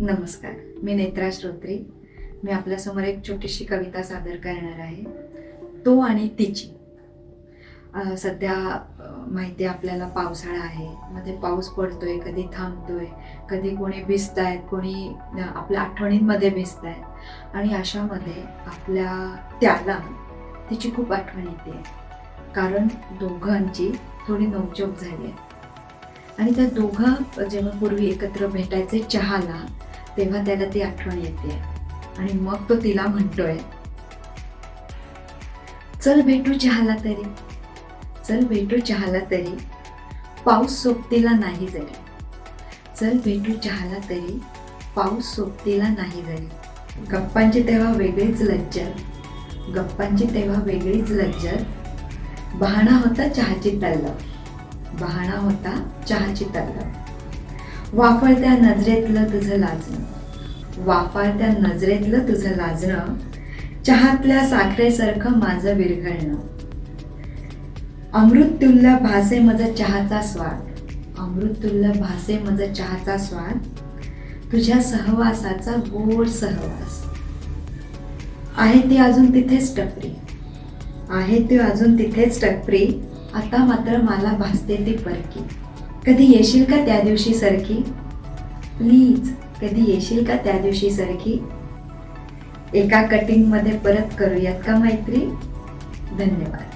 नमस्कार मी नेत्रा श्रोत्री मी आपल्यासमोर एक छोटीशी कविता सादर करणार आहे. तो आणि तिची. सध्या माहिती आहे आपल्याला पावसाळा आहे. मध्ये पाऊस पडतोय कधी थांबतोय कधी कोणी भिजत आहेत कोणी आपल्या आठवणींमध्ये भिजत आहेत आणि अशामध्ये आपल्या त्याला तिची खूप आठवण येते. कारण दोघांची थोडी नोकझोक झाली आहे. आणि त्या दोघं जेव्हा पूर्वी एकत्र भेटायचे चहाला तेव्हा त्याला ती आठवण येते. आणि मग तो तिला म्हणतोय चल भेटू चहाला तरी. चल भेटू चहाला तरी. पाऊस सोबतीला नाही जरी. चल भेटू चहाला तरी. पाऊस सोबतीला नाही जरी. गप्पांची तेव्हा वेगळीच लज्जा. गप्पांची तेव्हा वेगळीच लज्जत बहाणा होता चहाची तल्लव बहाणा होता चहाची तल्लव वाफळत्या नजरेतलं तुझं लाजणं. वाफळत्या नजरेतलं तुझं लाजणं. चहातल्या साखरेसारखं माझं विरघळणं. अमृततुल्य भासे मज चहाचा स्वाद. अमृततुल्य भासे मज चहाचा स्वाद. तुझ्या सहवासाचा गोड सहवास. आहे ती अजून तिथेच टपरी. आहे ती अजून तिथेच टपरी. आता मात्र मला भासते ती परकी. कधी येशील का त्या दिवशी सरकी? प्लीज कधी येशील का त्या दिवशी सरकी? एका कटिंगमध्ये परत करूयात का मैत्री? धन्यवाद.